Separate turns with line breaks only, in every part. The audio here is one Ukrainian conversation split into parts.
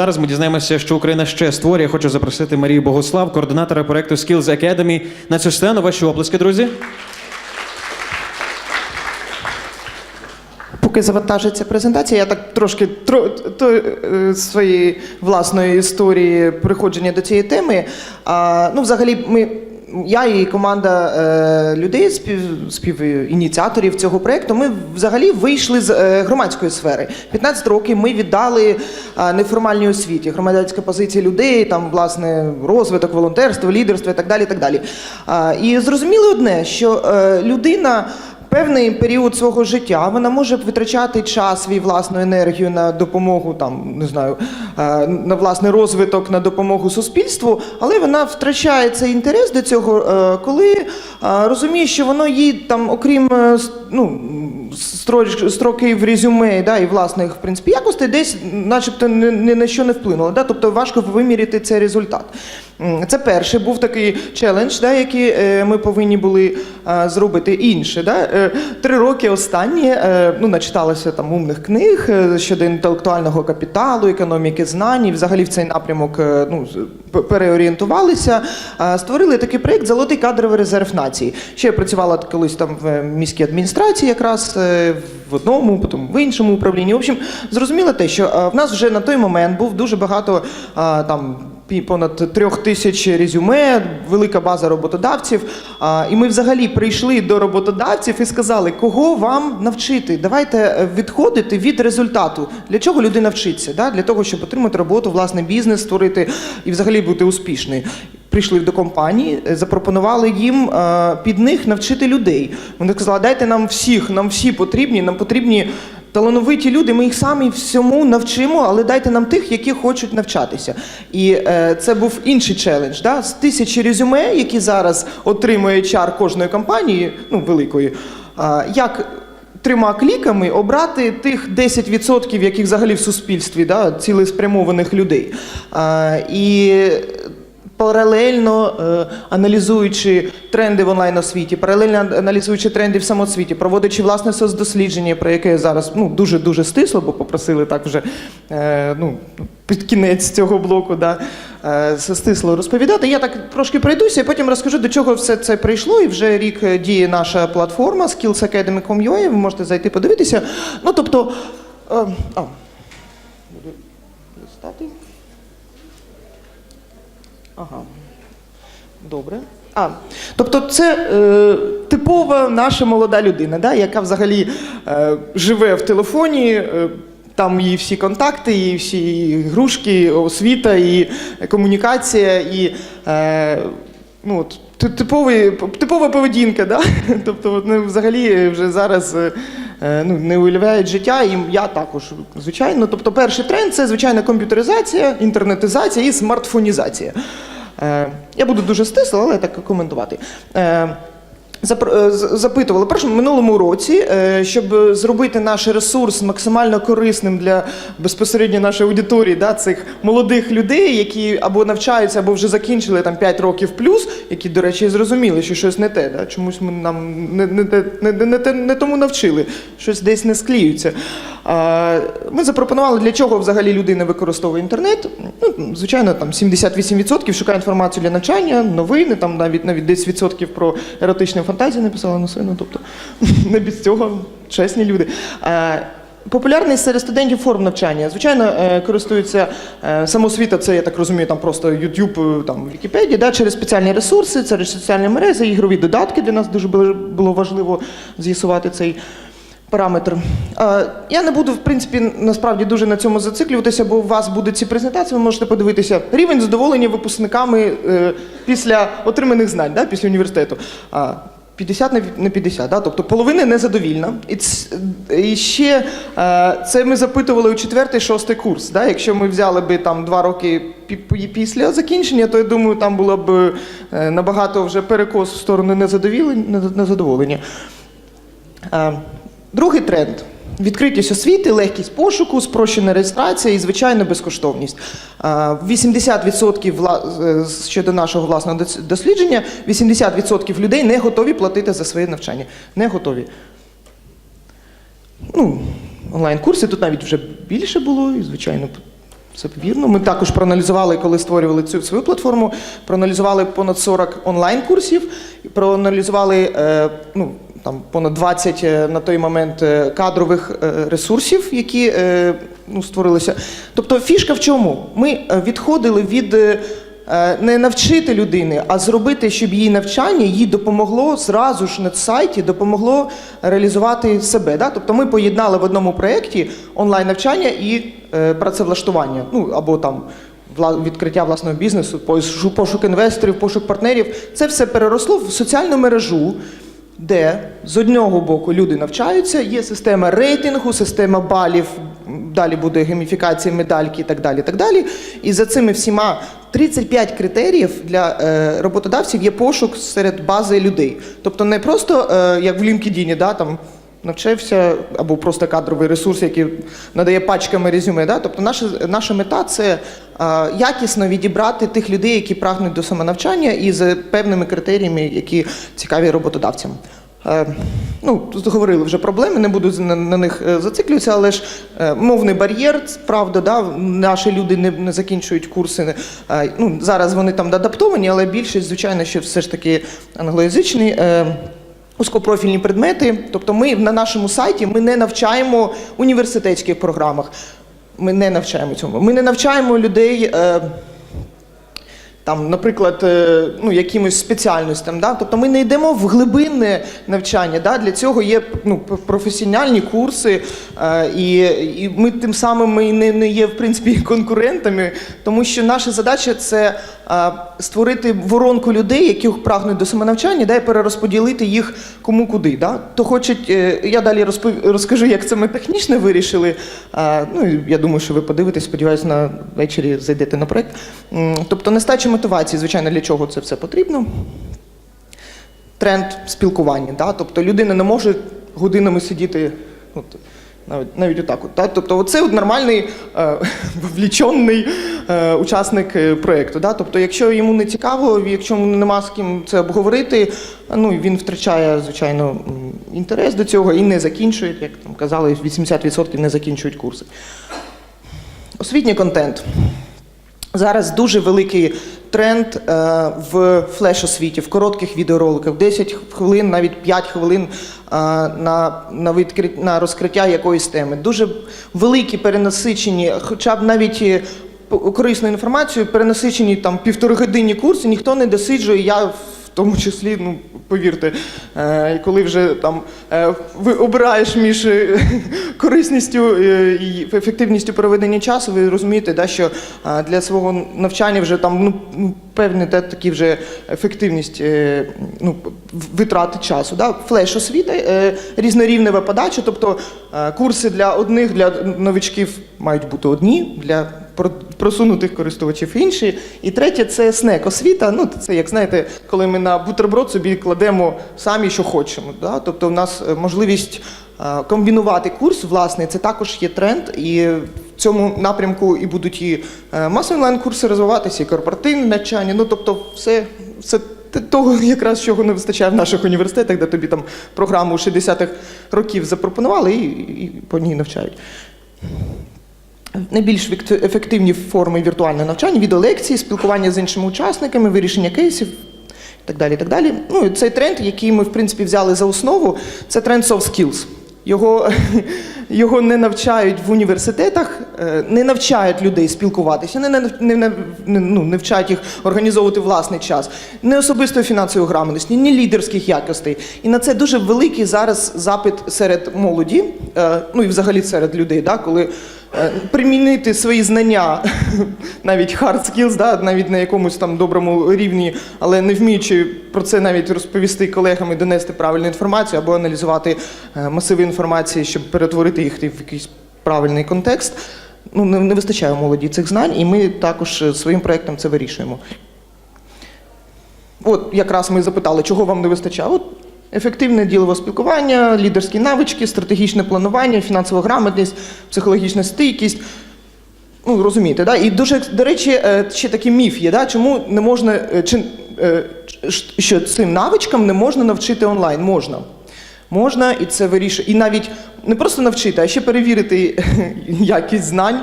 Зараз ми дізнаємося, що Україна ще створює. Хочу запросити Марію Богослав, координатора проекту Skills Academy, на цю сцену. Ваші оплески, друзі.
Поки завантажиться презентація, я так трошки тро, то, е, своєї власної історії приходження до цієї теми. А, ну, взагалі, ми. Я і команда е, людей, спів, співініціаторів цього проєкту, ми взагалі вийшли з е, громадської сфери. 15 років ми віддали е, неформальній освіті, громадянська позиція людей, там, власне, розвиток, волонтерство, лідерство і так далі. І, так далі. Е, і зрозуміли одне, що е, людина певний період свого життя вона може витрачати час, свій власну енергію на допомогу, там не знаю, е, на власний розвиток, на допомогу суспільству, але вона втрачає цей інтерес до цього, е, коли е, розуміє, що воно їй там, окрім ну, строч- строки в резюме да, і власних в принципі якостей, десь, начебто, ні, ні на що не вплинуло. Да? Тобто важко виміряти цей результат. Це перший був такий челендж, да, який е, ми повинні були е, зробити інше. Да? Е, Три роки останні ну, начиталося там умних книг щодо інтелектуального капіталу, економіки знань, і взагалі в цей напрямок ну, переорієнтувалися. Е, Створили такий проєкт Золотий кадровий резерв нації. Ще я працювала колись там в міській адміністрації, якраз е, в одному, потім в іншому управлінні. В общем, зрозуміло те, що е, в нас вже на той момент був дуже багато е, там. Понад трьох тисяч резюме, велика база роботодавців. І ми взагалі прийшли до роботодавців і сказали, кого вам навчити. Давайте е, відходити від результату. Для чого людина вчиться? Да? Для того, щоб отримати роботу, власний бізнес, створити і взагалі бути успішною. Прийшли до компанії, е, запропонували їм е, під них навчити людей. Вони сказали, дайте нам всіх, нам всі потрібні, нам потрібні талановиті люди. Ми їх самі всьому навчимо, але дайте нам тих, які хочуть навчатися. І е, це був інший челендж. Да? З тисячі резюме, які зараз отримує чар кожної компанії, ну великої, е, як трьома кліками обрати тих 10%, яких взагалі в суспільстві, да, цілеспрямованих людей. Е, і Паралельно е, аналізуючи тренди в онлайн освіті, паралельно аналізуючи тренди в самосвіті, проводячи власне соцдослідження, про яке я зараз ну дуже дуже стисло, бо попросили так вже е, ну, під кінець цього блоку, да, е, стисло розповідати. Я так трошки пройдуся і потім розкажу, до чого все це прийшло. І вже рік діє наша платформа skillsacademy.com.ua, ви можете зайти подивитися. Ну тобто, а, буду листати. Ага. Добре. А, тобто це е, типова наша молода людина, да, яка взагалі е, живе в телефоні, е, там її всі контакти, її всі ігрушки, освіта, і комунікація, і е, ну, от, ти- типовий, типова поведінка. Да? Тобто вони взагалі вже зараз е, ну, не уявляють життя, і я також, звичайно. Тобто перший тренд це звичайна комп'ютеризація, інтернетизація і смартфонізація. Е, Я буду дуже стисло, але так коментувати. Е, Запитували в минулому році, е, щоб зробити наш ресурс максимально корисним для безпосередньо нашої аудиторії, да, цих молодих людей, які або навчаються, або вже закінчили там 5 років плюс, які, до речі, зрозуміли, що щось не те. Да, чомусь ми нам не, не, не, не, не, не тому навчили, щось десь не склеюється. Ми запропонували, для чого взагалі людина використовує інтернет. Ну, звичайно, там 78% шукає інформацію для навчання, новини, там навіть навіть 10% про еротичні фантазії написала на сину, тобто не без цього чесні люди. А, Популярність серед студентів форм навчання. Звичайно, е, користуються е, самосвіта, це я так розумію, там просто YouTube, е, там Вікіпедія, да, через спеціальні ресурси, через соціальні мережі, ігрові додатки. Для нас дуже було важливо з'ясувати цей параметр. Е, Я не буду, в принципі, насправді дуже на цьому зациклюватися, бо у вас будуть ці презентації, ви можете подивитися рівень задоволення випускниками е, після отриманих знань, да, після університету. А, 50 на на 50, да? тобто половина незадовільна. І, ц- і ще е, це ми запитували у четвертий, шостий курс. Да? Якщо ми взяли би там два роки пі- пі- після закінчення, то я думаю, там було б е, набагато вже перекос в сторону незадоволення. Е, Другий тренд. Відкритість освіти, легкість пошуку, спрощена реєстрація і, звичайно, безкоштовність. Е, 80% вла- е, щодо нашого власного дослідження, 80% людей не готові платити за своє навчання. Не готові. Ну, онлайн-курси тут навіть вже більше було, і, звичайно, Це вірно. Ми також проаналізували, коли створювали цю свою платформу, проаналізували понад 40 онлайн-курсів, проаналізували е, ну, там, понад 20 е, на той момент е, кадрових е, ресурсів, які ну, створилися. Тобто фішка в чому? Ми відходили від. Не навчити людини, а зробити, щоб її навчання їй допомогло зразу ж на сайті, допомогло реалізувати себе. Да? Тобто ми поєднали в одному проєкті онлайн навчання і працевлаштування, ну або там відкриття власного бізнесу, пошук інвесторів, пошук партнерів. Це все переросло в соціальну мережу, де з одного боку люди навчаються, є система рейтингу, система балів, далі буде гейміфікація, медальки і так далі. так далі. І за цими всіма 35 критеріїв для е, роботодавців є пошук серед бази людей. Тобто не просто е, як в LinkedIn, да, там навчився, або просто кадровий ресурс, який надає пачками резюме. Да? Тобто наша, наша мета це е, якісно відібрати тих людей, які прагнуть до самонавчання і з певними критеріями, які цікаві роботодавцям. Е, Ну, тут говорили вже проблеми, не буду на, на них е, зациклюватися, але ж мовний бар'єр, правда, да, наші люди не, не закінчують курси. Ну, зараз вони там адаптовані, але більшість, звичайно, що все ж таки англоязичний. Узкопрофільні предмети, тобто ми на нашому сайті ми не навчаємо університетських програмах. Ми не навчаємо цьому. Ми не навчаємо людей. Е, там, наприклад, е, ну, якимось спеціальностям. Да? Тобто ми не йдемо в глибинне навчання. Да? Для цього є ну, професіональні курси, е, і, і ми тим самим ми не, не є в принципі конкурентами, тому що наша задача це створити воронку людей, які прагнуть до самонавчання, да, і перерозподілити їх кому куди. Да? То хочуть, е, я далі розпов... розкажу, як це ми технічно вирішили. Ну, я думаю, що ви подивитесь, сподіваюся, на ввечері зайдете на проект. Тобто нестача мотивації, звичайно, для чого це все потрібно. Тренд спілкування. Да? Тобто людина не може годинами сидіти. От, навіть, навіть отак. От, да? Тобто, це нормальний е, вовлічений е, учасник е, проєкту. Да? Тобто, якщо йому не цікаво, якщо нема з ким це обговорити, ну, він втрачає, звичайно, інтерес до цього і не закінчує, як там казали, 80% не закінчують курси. Освітній контент. Зараз дуже великий тренд е, в флеш-освіті, в коротких відеороликах, 10 хвилин, навіть 5 хвилин е, на, на, відкрит, на розкриття якоїсь теми. Дуже великі перенасичені, хоча б навіть корисну інформацію, перенасичені там півторигодинні курси, ніхто не досиджує. Я тому числі, ну повірте, е, коли вже там е, ви обираєш між е, корисністю і ефективністю проведення часу, ви розумієте, да, що для свого навчання вже там ну, ну певні та, такі вже ефективність ну, витрати часу. Да? Флеш освіта, е, різнорівнева подача, тобто курси для одних, для новичків мають бути одні, для просунутих користувачів інші. І третє це снек освіта. Ну, це як знаєте, коли ми на бутерброд собі кладемо самі, що хочемо. Да? Тобто, у нас е, можливість е, комбінувати курс, власне, це також є тренд, і в цьому напрямку і будуть і е, масові онлайн-курси розвиватися, і корпоративне навчання. Ну, тобто, все, все того, якраз чого не вистачає в наших університетах, де тобі там програму 60-х років запропонували і, і по ній навчають. Найбільш ефективні форми віртуального навчання, відеолекції, спілкування з іншими учасниками, вирішення кейсів так далі. Так далі. Ну, цей тренд, який ми в принципі взяли за основу, це тренд soft skills. Його, його не навчають в університетах, е, не навчають людей спілкуватися, не, не, не, ну, не вчать їх організовувати власний час, не особистої фінансової грамотності, ні лідерських якостей. І на це дуже великий зараз запит серед молоді, е, ну і взагалі серед людей, да, коли примінити свої знання, навіть hard skills, да, навіть на якомусь там доброму рівні, але не вміючи про це навіть розповісти колегам і донести правильну інформацію або аналізувати е, масиви інформації, щоб перетворити їх в якийсь правильний контекст. Ну, не, не вистачає молоді цих знань, і ми також е, своїм проєктом це вирішуємо. От якраз ми запитали, чого вам не вистачає. От ефективне ділове спілкування, лідерські навички, стратегічне планування, фінансова грамотність, психологічна стійкість. Ну, розумієте, да? І дуже, до речі, е, ще такий міф є, да? чому не можна, е, чи, е, що цим навичкам не можна навчити онлайн. Можна. Можна, і це вирішує. І навіть не просто навчити, а ще перевірити якість знань.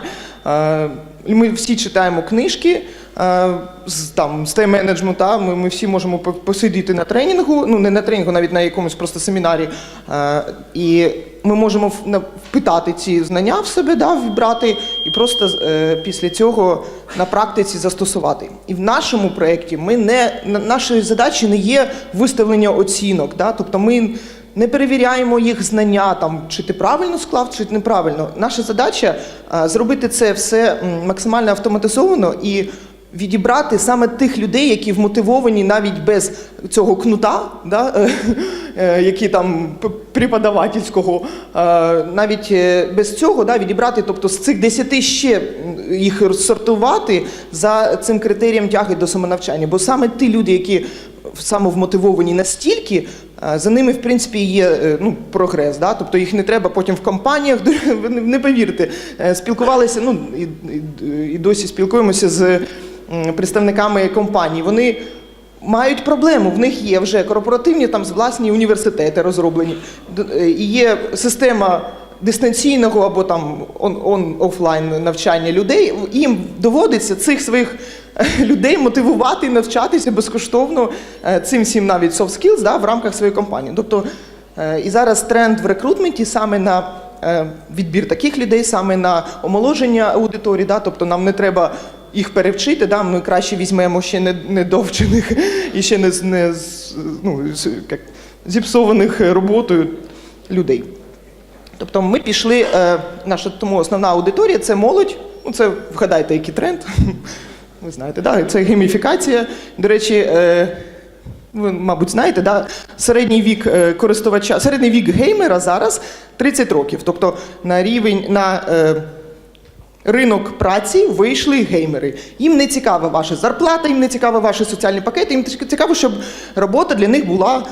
Ми всі читаємо книжки з там з тайм-менеджменту, та, ми, ми всі можемо по- посидіти на тренінгу, ну не на тренінгу, навіть на якомусь просто семінарі. Е, і ми можемо впитати ці знання в себе, да, вібрати, і просто е, після цього на практиці застосувати. І в нашому проєкті ми не на- нашою задачі не є виставлення оцінок. Да, тобто ми не перевіряємо їх знання, там, чи ти правильно склав, чи неправильно. Наша задача а, зробити це все максимально автоматизовано і відібрати саме тих людей, які вмотивовані навіть без цього кнута, да, е, е, які там преподавательського, е, навіть без цього да, відібрати, тобто з цих десяти ще їх сортувати за цим критерієм тяги до самонавчання. Бо саме ті люди, які самовмотивовані настільки, за ними, в принципі, є ну, прогрес. Да? Тобто їх не треба потім в компаніях, не- повірте, спілкувалися, ну і, і, і досі спілкуємося з представниками компаній. Вони мають проблему. В них є вже корпоративні там власні університети розроблені. Е, І є система дистанційного або там офлайн навчання людей. Їм доводиться цих своїх е, людей мотивувати навчатися безкоштовно е, цим всім навіть soft skills да, в рамках своєї компанії. Тобто і зараз тренд в рекрутменті саме на відбір таких людей, саме на омоложення аудиторії. Да, тобто нам не треба їх перевчити, да, ми краще візьмемо ще не, недовчених і ще не, не ну, як, зіпсованих роботою людей. Тобто ми пішли, е, наша тому основна аудиторія це молодь. Ну, це вгадайте, який тренд. Ви знаєте, да? це гейміфікація. До речі, е, ви, мабуть, знаєте, да? середній вік е, користувача, середній вік геймера зараз 30 років. Тобто на рівень на е, ринок праці вийшли геймери. Їм не цікава ваша зарплата, їм не цікаві ваші соціальні пакети, їм цікаво, щоб робота для них була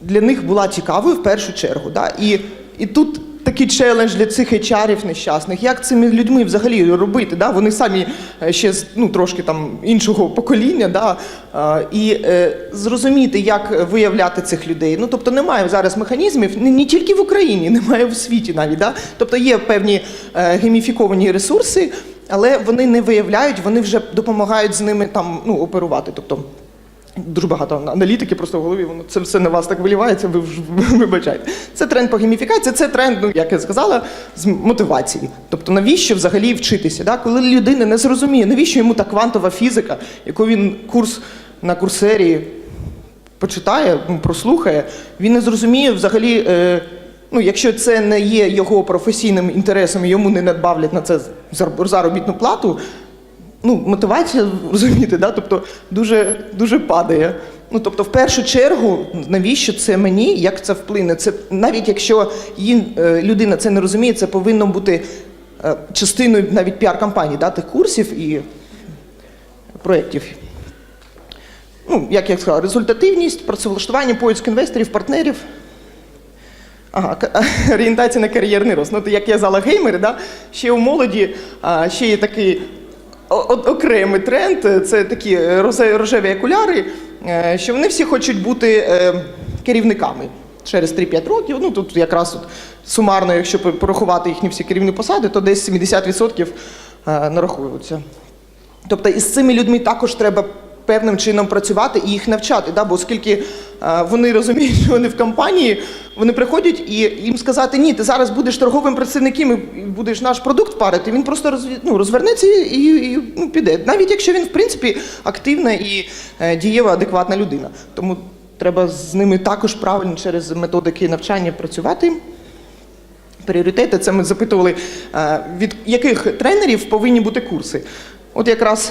для них була цікавою в першу чергу. Да? І, і тут такий челендж для цих HR-ів нещасних. Як цими людьми взагалі робити? Да? Вони самі е, ще ну, трошки там іншого покоління, да? а, і е, зрозуміти, як виявляти цих людей. Ну, тобто немає зараз механізмів, не, не тільки в Україні, немає в світі навіть. Да? Тобто є певні е, гейміфіковані ресурси, але вони не виявляють, вони вже допомагають з ними там ну, оперувати. Тобто, Дуже багато аналітики просто в голові, воно це все на вас так вилівається, ви ж вибачайте. Це тренд по гейміфікації, це тренд, ну як я сказала, з мотивації. Тобто, навіщо взагалі вчитися? Да? Коли людина не зрозуміє, навіщо йому та квантова фізика, яку він курс на курсері почитає, прослухає, він не зрозуміє взагалі. Е, Ну, якщо це не є його професійним інтересом, йому не надбавлять на це заробітну плату, ну, мотивація, розумієте, да? тобто дуже, дуже падає. Ну, тобто, в першу чергу, навіщо це мені, як це вплине? Це навіть якщо її, е, людина це не розуміє, це повинно бути е, частиною навіть піар-кампанії, да, тих курсів і проєктів. Ну, як я сказала, результативність, працевлаштування, поиск інвесторів, партнерів. Ага, орієнтація на кар'єрний рост. Ну, то як я казала, геймери, да? ще у молоді а, ще є такий окремий тренд. е, Це такі е, рожеві окуляри, е, що вони всі хочуть бути керівниками через 3-5 років. Ну тут якраз от сумарно, якщо порахувати їхні всі керівні посади, то десь 70% нарахуються. Тобто із цими людьми також треба певним чином працювати і їх навчати. Да? Бо оскільки е, вони розуміють, що вони в компанії, вони приходять і їм сказати, ні, ти зараз будеш торговим працівником і будеш наш продукт парити, він просто роз, ну, розвернеться і, і ну, піде. Навіть якщо він, в принципі, активна і е, дієва, адекватна людина. Тому треба з ними також правильно через методики навчання працювати. Пріоритети це ми запитували, е, від яких тренерів повинні бути курси. От якраз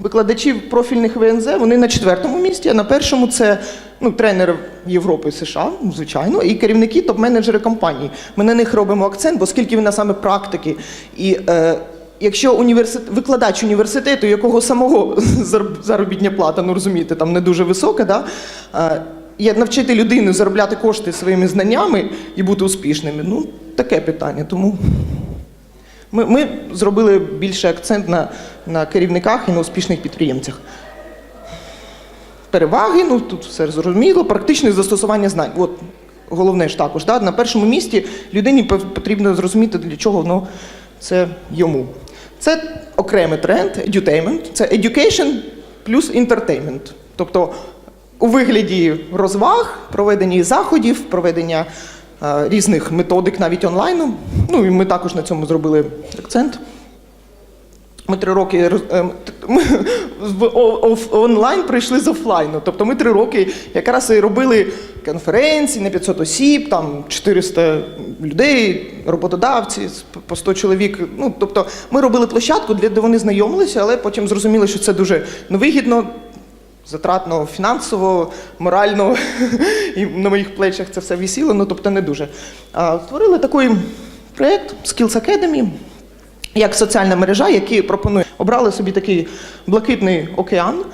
викладачів профільних ВНЗ вони на четвертому місці, а на першому це ну, тренери Європи США, звичайно, і керівники топ-менеджери компаній. Ми на них робимо акцент, бо оскільки вони саме практики. І е, якщо університет, викладач університету, якого самого зар- заробітня плата, ну розумієте, там не дуже висока, да, е, є навчити людину заробляти кошти своїми знаннями і бути успішними. Ну, таке питання. Тому ми, ми зробили більше акцент на, на керівниках і на успішних підприємцях. Переваги, ну тут все зрозуміло, практичне застосування знань. От головне ж також. Да? На першому місці людині потрібно зрозуміти, для чого воно це йому. Це окремий тренд, edutainment. Це education плюс entertainment. Тобто у вигляді розваг, проведення заходів, проведення різних методик навіть онлайну. Ну і ми також на цьому зробили акцент. Ми три роки т- ми онлайн прийшли з офлайну. Тобто ми три роки якраз і робили конференції на 500 осіб, там 400 людей, роботодавці, по 100 чоловік. Ну, тобто ми робили площадку, де вони знайомилися, але потім зрозуміли, що це дуже невигідно, затратно фінансово, морально, і на моїх плечах це все висіло, ну тобто не дуже. А, Створили такий проєкт Skills Academy, як соціальна мережа, який пропонує. Обрали собі такий блакитний океан.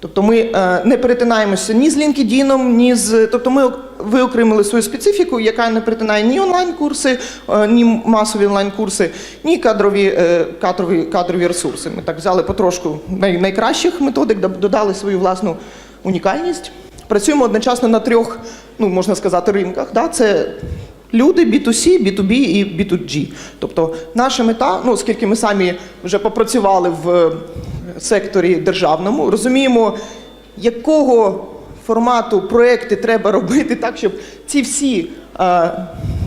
Тобто ми е, не перетинаємося ні з LinkedIn, ні з. Тобто ми виокремили свою специфіку, яка не перетинає ні онлайн-курси, е, ні масові онлайн-курси, ні кадрові, е, кадрові, кадрові ресурси. Ми так взяли потрошку найкращих методик, додали свою власну унікальність. Працюємо одночасно на трьох, ну можна сказати, ринках. Да? Це Люди B2C, B2B і B2G. Тобто наша мета, ну оскільки ми самі вже попрацювали в секторі державному, розуміємо, якого формату проекти треба робити так, щоб ці всі. е,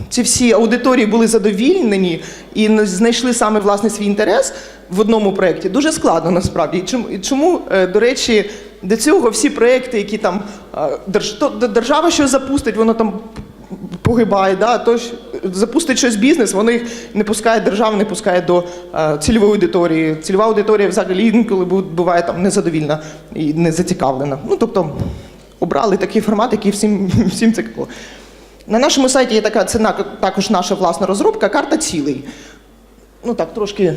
Ці всі аудиторії були задовільнені і знайшли саме власне свій інтерес в одному проєкті. Дуже складно насправді. І чому, е, до речі, до цього всі проекти, які там е, держ- держава щось запустить, воно там погибає, да, то запустить щось бізнес, вони їх не пускає держава, не пускає до е, цільової аудиторії. Цільова аудиторія взагалі інколи буває там незадовільна і не зацікавлена. Ну тобто обрали такий формат, який всім, всім цікаво. На нашому сайті є така це на- також наша власна розробка, карта цілей. Ну так, трошки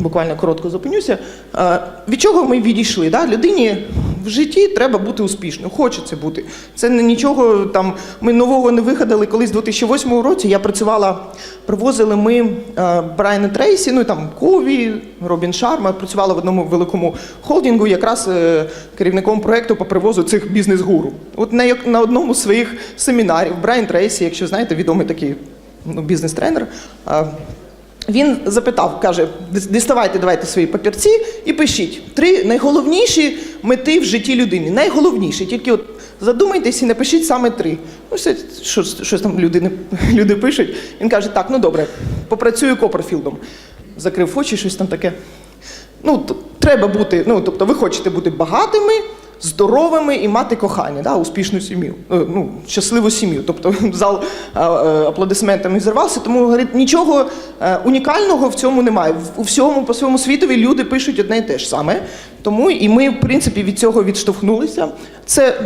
буквально коротко зупинюся. Е, Від чого ми відійшли? Да? Людині в житті треба бути успішною, хочеться бути. Це не нічого там. Ми нового не вигадали. Колись в 2008 році я працювала, привозили ми е, Брайана Трейсі, ну там Кові, Робін Шарма. Працювала в одному великому холдингу, якраз е, керівником проекту по привозу цих бізнес-гуру. От на, як- на одному з своїх семінарів Брайан Трейсі, якщо знаєте, відомий такий ну, бізнес-тренер. е, він запитав, каже: діставайте, давайте свої папірці і пишіть три найголовніші мети в житті людини. Найголовніші, тільки от задумайтесь і напишіть саме три. Ну, все, що, щось там людини. люди пишуть. Він каже: так, ну добре, попрацюю Копперфілдом. Закрив очі, щось там таке. Ну, треба бути, ну, тобто, ви хочете бути багатими, здоровими і мати кохання, да, успішну сім'ю, е, ну, щасливу сім'ю. Тобто зал е, е, аплодисментами зірвався, тому говорить, нічого унікального в цьому немає. У всьому по всьому світові люди пишуть одне і те ж саме. Тому і ми, в принципі, від цього відштовхнулися. Це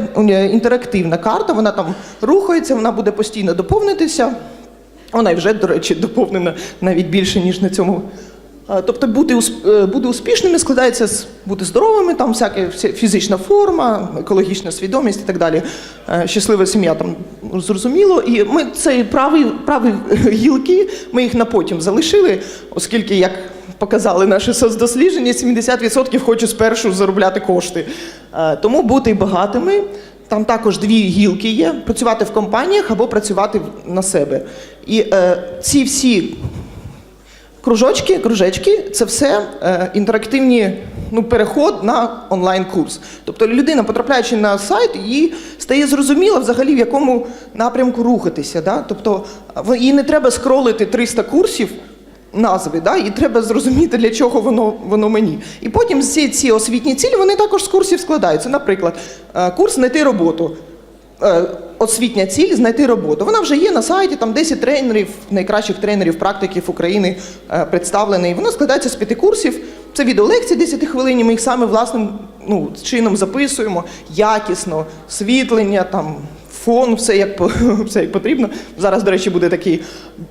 інтерактивна карта, вона там рухається, вона буде постійно доповнитися. Вона і вже, до речі, доповнена навіть більше, ніж на цьому. Е, Тобто бути, е, бути успішними складається з бути здоровими, там всяка фізична форма, екологічна свідомість і так далі. Е, Щаслива сім'я там зрозуміло. І ми цей правий, правий гілки, ми їх на потім залишили, оскільки, як показали наші соцдослідження, 70% хочуть спершу заробляти кошти. Тому бути багатими. Там також дві гілки є: працювати в компаніях або працювати на себе. І е, ці всі кружочки, кружечки це все е, інтерактивні ну, переход на онлайн-курс. Тобто людина, потрапляючи на сайт, їй стає зрозуміло взагалі, в якому напрямку рухатися. Да? Тобто їй не треба скролити 300 курсів. Назви, да? і треба зрозуміти, для чого воно, воно мені. І потім ці, ці освітні цілі вони також з курсів складаються. Наприклад, е, курс знайти роботу. Е, Освітня ціль знайти роботу. Вона вже є на сайті, там 10 тренерів, найкращих тренерів, практиків України е, представлений. Вона складається з п'яти курсів. Це відеолекції 10 хвилин, ми їх саме власним ну, чином записуємо, якісно, світлення, там, фон, все як, все як потрібно. Зараз, до речі, буде такий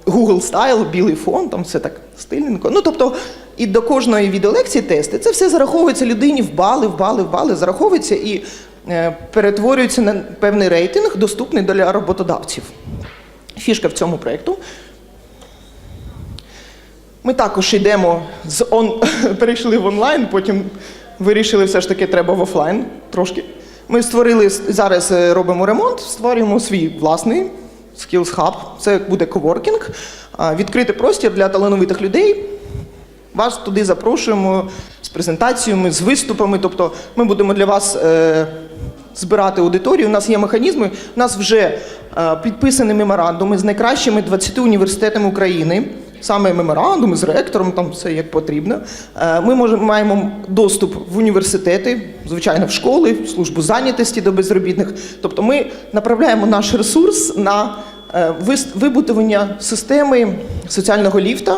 Google Style, білий фон, там все так стильненько. Ну, тобто, і до кожної відеолекції тести. Це все зараховується людині в бали, в бали, в бали, зараховується і перетворюється на певний рейтинг, доступний для роботодавців. Фішка в цьому проєкту. Ми також йдемо з он... перейшли в онлайн, потім вирішили, все ж таки треба в офлайн трошки. Ми створили зараз е, робимо ремонт, створюємо свій власний Skills Hub. Це буде коворкінг, а, відкритий простір для талановитих людей, вас туди запрошуємо з презентаціями, з виступами. Тобто ми будемо для вас е, збирати аудиторію. У нас є механізми. У нас вже е, підписані меморандуми з найкращими 20 університетами України. Саме меморандуми з ректором, там все як потрібно. Е, Ми можемо маємо доступ в університети, звичайно, в школи, в службу зайнятості до безробітних. Тобто ми направляємо наш ресурс на е, вибудування системи соціального ліфта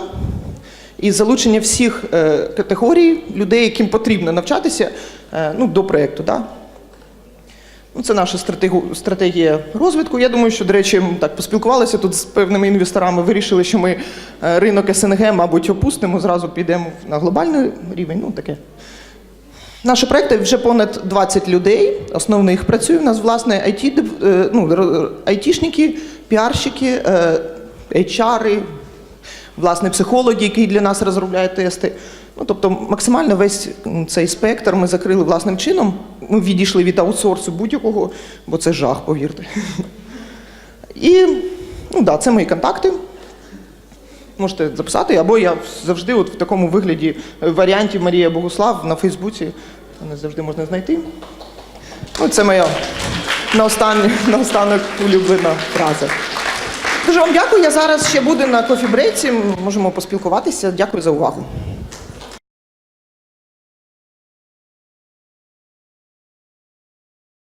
і залучення всіх е, категорій людей, яким потрібно навчатися е, ну, до проєкту. Да? Ну, це наша стратегія розвитку. Я думаю, що, до речі, так поспілкувалися тут з певними інвесторами, вирішили, що ми е, ринок СНГ, мабуть, опустимо, зразу підемо на глобальний рівень. Ну, таке. Наші проекти вже понад 20 людей. Основно їх працює. У нас, власне, IT, ну, айтішники, піарщики, HR, власне, психологи, які для нас розробляють тести. Ну, тобто, максимально весь цей спектр ми закрили власним чином. Ми відійшли від аутсорсу будь-якого, бо це жах, повірте. І ну, да, це мої контакти. Можете записати, або я завжди от в такому вигляді е, варіанті Марія Богуслав на Фейсбуці. Мене завжди можна знайти. Ну, це моя наостанок улюблена фраза. Дуже вам дякую. Я зараз ще буду на кофі-брейці. Можемо поспілкуватися. Дякую за увагу.